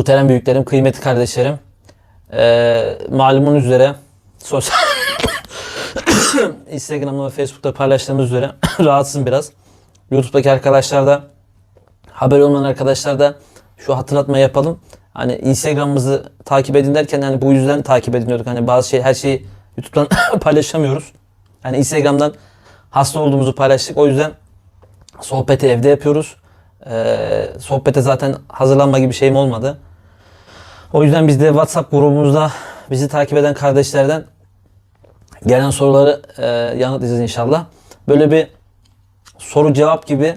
Muhterem büyüklerim, kıymetli kardeşlerim. Ee, malumun üzere sosyal Instagram'da ve Facebook'ta paylaştığımız üzere rahatsızım biraz. YouTube'daki arkadaşlar da haber olmayan arkadaşlar da şu hatırlatma yapalım. Hani Instagram'ımızı takip edin derken hani bu yüzden takip ediyorduk. Hani bazı şey her şeyi YouTube'dan paylaşamıyoruz. Hani Instagram'dan hasta olduğumuzu paylaştık. O yüzden sohbeti evde yapıyoruz. Ee, sohbete zaten hazırlanma gibi şeyim olmadı. O yüzden biz de WhatsApp grubumuzda bizi takip eden kardeşlerden gelen soruları e, yanıtlayacağız inşallah. Böyle bir soru cevap gibi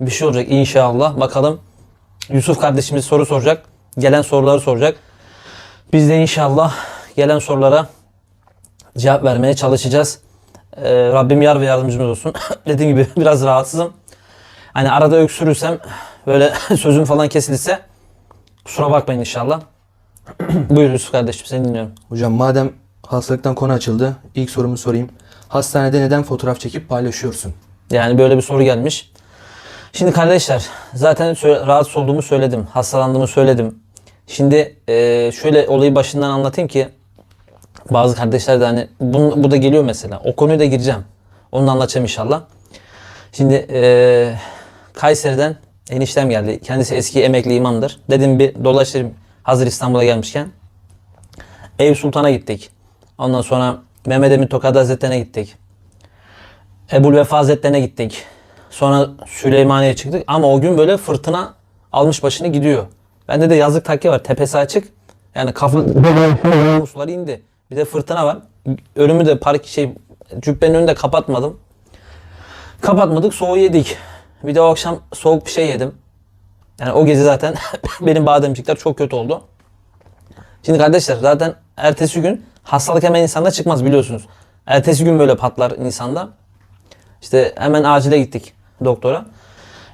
bir şey olacak inşallah. Bakalım Yusuf kardeşimiz soru soracak. Gelen soruları soracak. Biz de inşallah gelen sorulara cevap vermeye çalışacağız. Ee, Rabbim yar ve yardımcımız olsun. Dediğim gibi biraz rahatsızım. Hani arada öksürürsem böyle sözüm falan kesilirse kusura bakmayın inşallah. Buyur Yusuf kardeşim seni dinliyorum. Hocam madem hastalıktan konu açıldı, ilk sorumu sorayım. Hastanede neden fotoğraf çekip paylaşıyorsun? Yani böyle bir soru gelmiş. Şimdi kardeşler zaten rahatsız olduğumu söyledim. Hastalandığımı söyledim. Şimdi e, şöyle olayı başından anlatayım ki bazı kardeşler de hani bu, bu da geliyor mesela. O konuyu da gireceğim. Onu da anlatacağım inşallah. Şimdi e, Kayseri'den eniştem geldi. Kendisi eski emekli imamdır. Dedim bir dolaşayım hazır İstanbul'a gelmişken. Eyüp Sultan'a gittik. Ondan sonra Mehmet Emin Tokat Hazretleri'ne gittik. Ebul Vefa Hazretlerine gittik. Sonra Süleymaniye'ye çıktık. Ama o gün böyle fırtına almış başını gidiyor. Bende de yazlık takke var. Tepesi açık. Yani kafa suları indi. Bir de fırtına var. Önümü de park şey cübbenin önünde kapatmadım. Kapatmadık. Soğuğu yedik. Bir de o akşam soğuk bir şey yedim. Yani o gece zaten benim bademcikler çok kötü oldu. Şimdi kardeşler zaten ertesi gün hastalık hemen insanda çıkmaz biliyorsunuz. Ertesi gün böyle patlar insanda. İşte hemen acile gittik doktora.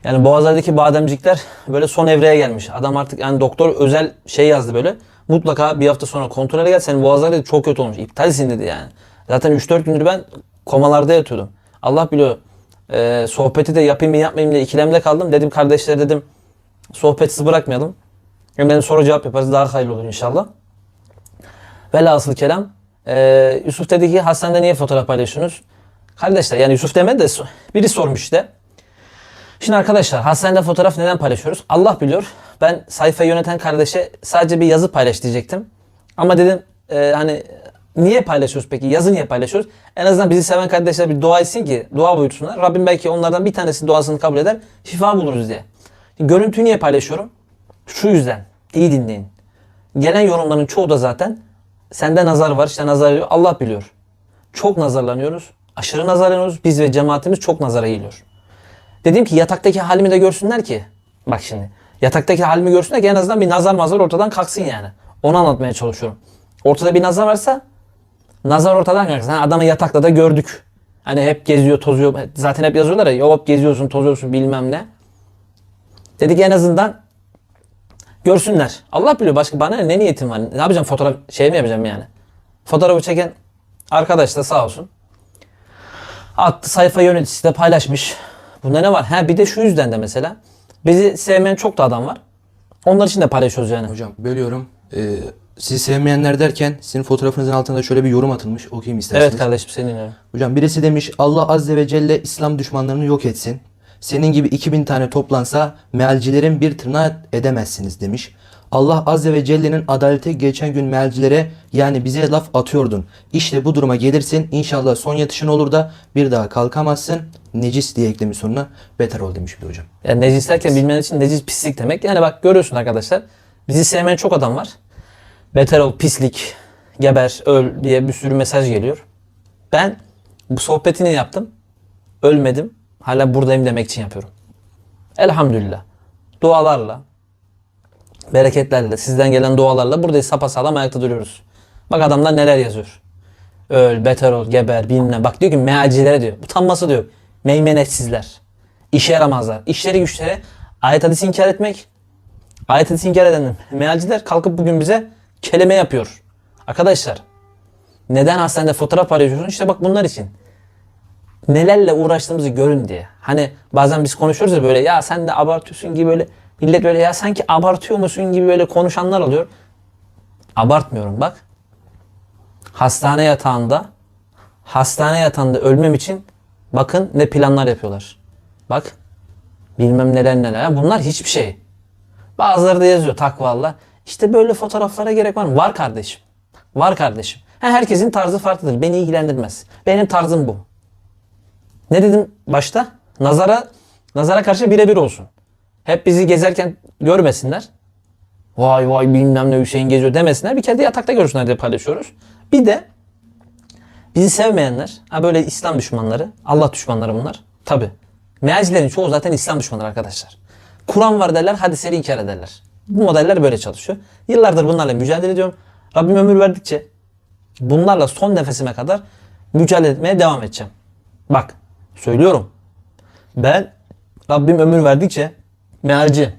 Yani boğazlardaki bademcikler böyle son evreye gelmiş. Adam artık yani doktor özel şey yazdı böyle. Mutlaka bir hafta sonra kontrole gel. Senin boğazlar dedi çok kötü olmuş. İptalsin dedi yani. Zaten 3-4 gündür ben komalarda yatıyordum. Allah biliyor. e, sohbeti de yapayım mı yapmayayım diye ikilemde kaldım. Dedim kardeşler dedim sohbetsiz bırakmayalım. Hemen soru cevap yaparız. Daha hayırlı olur inşallah. Velhasıl kelam. e, Yusuf dedi ki hastanede niye fotoğraf paylaşıyorsunuz? Kardeşler yani Yusuf demedi de biri sormuş işte. Şimdi arkadaşlar hastanede fotoğraf neden paylaşıyoruz? Allah biliyor. Ben sayfayı yöneten kardeşe sadece bir yazı paylaş diyecektim. Ama dedim e, hani niye paylaşıyoruz peki? Yazı niye paylaşıyoruz? En azından bizi seven kardeşler bir dua etsin ki dua buyursunlar. Rabbim belki onlardan bir tanesinin duasını kabul eder. Şifa buluruz diye. Görüntüyü niye paylaşıyorum? Şu yüzden. İyi dinleyin. Gelen yorumların çoğu da zaten sende nazar var işte nazar. Allah biliyor. Çok nazarlanıyoruz. Aşırı nazarlanıyoruz. Biz ve cemaatimiz çok nazara geliyor. Dedim ki yataktaki halimi de görsünler ki. Bak şimdi. Yataktaki halimi görsünler ki en azından bir nazar mazar ortadan kalksın yani. Onu anlatmaya çalışıyorum. Ortada bir nazar varsa nazar ortadan kalksın. Ha, adamı yatakta da gördük. Hani hep geziyor, tozuyor. Zaten hep yazıyorlar ya. Yok geziyorsun, tozuyorsun bilmem ne. Dedik en azından görsünler. Allah biliyor başka bana ne niyetim var. Ne yapacağım fotoğraf şey mi yapacağım yani. Fotoğrafı çeken arkadaş da sağ olsun. Attı sayfa yöneticisi de paylaşmış. Bunda ne var? Ha bir de şu yüzden de mesela. Bizi sevmeyen çok da adam var. Onlar için de paylaşıyoruz yani. Hocam bölüyorum. Ee, sizi sevmeyenler derken sizin fotoğrafınızın altında şöyle bir yorum atılmış. Okuyayım isterseniz. Evet kardeşim seni dinliyorum. Hocam birisi demiş Allah Azze ve Celle İslam düşmanlarını yok etsin. Senin gibi 2000 tane toplansa mealcilerin bir tırnağı edemezsiniz demiş. Allah Azze ve Celle'nin adaleti geçen gün mealcilere yani bize laf atıyordun. İşte bu duruma gelirsin inşallah son yatışın olur da bir daha kalkamazsın. Necis diye eklemiş sonuna beter ol demiş bir hocam. Yani necis derken bilmeyen için necis pislik demek. Yani bak görüyorsun arkadaşlar. Bizi sevmeyen çok adam var. Beter ol, pislik, geber, öl diye bir sürü mesaj geliyor. Ben bu sohbetini yaptım. Ölmedim. Hala buradayım demek için yapıyorum. Elhamdülillah. Dualarla, bereketlerle, sizden gelen dualarla buradayız sapasağlam ayakta duruyoruz. Bak adamlar neler yazıyor. Öl, beter ol, geber, bilmem. Bak diyor ki mealcilere diyor. Utanması diyor. Meymenetsizler. İşe yaramazlar. İşleri güçleri ayet hadisi inkar etmek. Ayet hadisi inkar eden mealciler kalkıp bugün bize kelime yapıyor. Arkadaşlar neden hastanede fotoğraf paylaşıyorsun? İşte bak bunlar için. Nelerle uğraştığımızı görün diye. Hani bazen biz konuşuyoruz ya böyle ya sen de abartıyorsun gibi böyle Millet böyle ya sanki abartıyor musun gibi böyle konuşanlar oluyor. Abartmıyorum bak. Hastane yatağında hastane yatağında ölmem için bakın ne planlar yapıyorlar. Bak bilmem neler neler. Bunlar hiçbir şey. Bazıları da yazıyor takvalla. İşte böyle fotoğraflara gerek var mı? Var kardeşim. Var kardeşim. Herkesin tarzı farklıdır. Beni ilgilendirmez. Benim tarzım bu. Ne dedim başta? Nazara nazara karşı birebir olsun. Hep bizi gezerken görmesinler. Vay vay bilmem ne Hüseyin geziyor demesinler. Bir kere de yatakta görsünler diye paylaşıyoruz. Bir de bizi sevmeyenler, ha böyle İslam düşmanları, Allah düşmanları bunlar. Tabi. Mealcilerin çoğu zaten İslam düşmanları arkadaşlar. Kur'an var derler, hadisleri inkar ederler. Bu modeller böyle çalışıyor. Yıllardır bunlarla mücadele ediyorum. Rabbim ömür verdikçe bunlarla son nefesime kadar mücadele etmeye devam edeceğim. Bak, söylüyorum. Ben Rabbim ömür verdikçe mealci,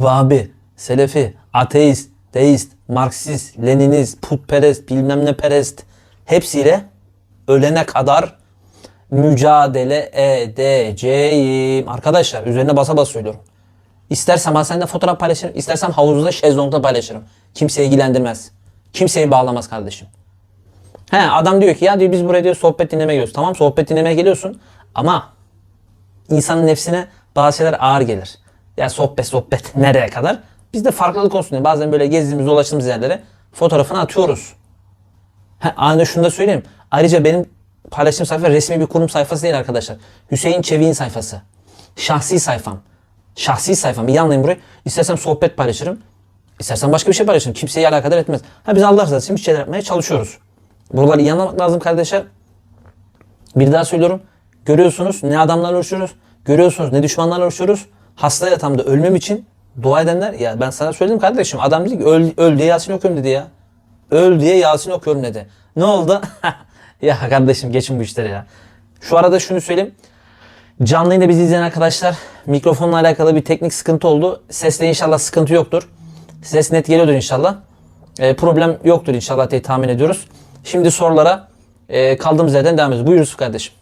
Vahabi, Selefi, ateist, deist, Marksist, Leninist, putperest, bilmem ne perest hepsiyle ölene kadar mücadele edeceğim. Arkadaşlar üzerine basa basa söylüyorum. İstersem hastanede fotoğraf paylaşırım, istersem havuzda şezlongda paylaşırım. Kimse ilgilendirmez. Kimseyi bağlamaz kardeşim. He adam diyor ki ya diyor biz buraya diyor sohbet dinlemeye geliyoruz. Tamam sohbet dinlemeye geliyorsun ama insanın nefsine bazı şeyler ağır gelir. Ya sohbet sohbet nereye kadar? Biz de farklılık olsun diye bazen böyle gezdiğimiz dolaştığımız yerlere fotoğrafını atıyoruz. Ha, aynı şunu da söyleyeyim. Ayrıca benim paylaştığım sayfa resmi bir kurum sayfası değil arkadaşlar. Hüseyin Çevik'in sayfası. Şahsi sayfam. Şahsi sayfam. İyi anlayın burayı. İstersem sohbet paylaşırım. İstersen başka bir şey paylaşırım. Kimseyi alakadar etmez. Ha biz Allah rızası için bir şeyler yapmaya çalışıyoruz. Buraları iyi anlamak lazım kardeşler. Bir daha söylüyorum. Görüyorsunuz ne adamlarla uğraşıyoruz. Görüyorsunuz ne düşmanlarla uğraşıyoruz. Hasta yatağımda ölmem için dua edenler. Ya ben sana söyledim kardeşim. Adam dedi ki öl, öl diye Yasin okuyorum dedi ya. Öl diye Yasin okuyorum dedi. Ne oldu? ya kardeşim geçin bu işleri ya. Şu arada şunu söyleyeyim. Canlı yayında bizi izleyen arkadaşlar mikrofonla alakalı bir teknik sıkıntı oldu. Sesle inşallah sıkıntı yoktur. Ses net geliyordur inşallah. E, problem yoktur inşallah diye tahmin ediyoruz. Şimdi sorulara e, kaldığımız yerden devam ediyoruz. Buyur Yusuf kardeşim.